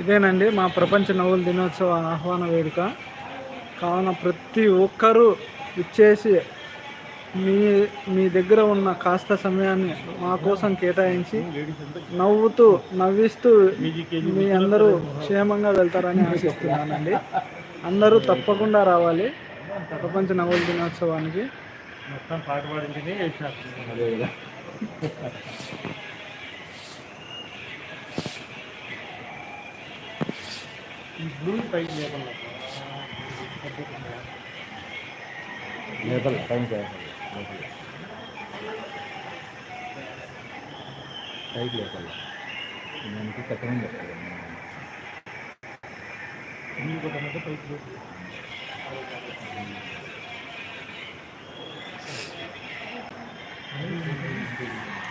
ఇదేనండి మా ప్రపంచ నవ్వుల దినోత్సవ ఆహ్వాన వేదిక కావున ప్రతి ఒక్కరూ ఇచ్చేసి మీ మీ దగ్గర ఉన్న కాస్త సమయాన్ని మా కోసం కేటాయించి నవ్వుతూ నవ్విస్తూ మీ అందరూ క్షేమంగా వెళ్తారని ఆశిస్తున్నానండి. అందరూ తప్పకుండా రావాలి ప్రపంచ నవ్వుల దినోత్సవానికి. మొత్తం పాట పాడించింది బ్లూ పైకి లేకుండా లేపల టైం చేయాలి పైకి లేపాలి దానికి కట్టమని చెప్తాను ఇంకొకటి పైకి లేదు. ఏది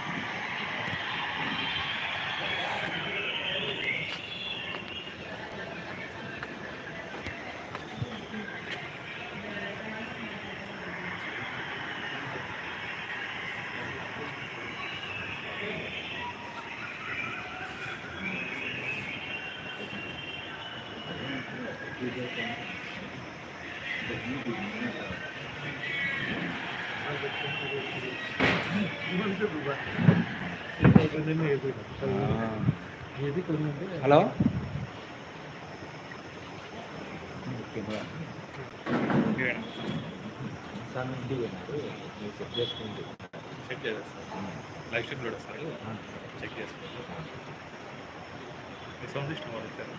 Hello sir set చేసుకుంటే చెక్ చేసేస్తాను లైవ్ స్ట్రీమ్ కూడా వస్తారు చెక్ చేసుకోండి. మీ సౌండ్ సిస్టమ్ వాళ్ళు ఇచ్చారు.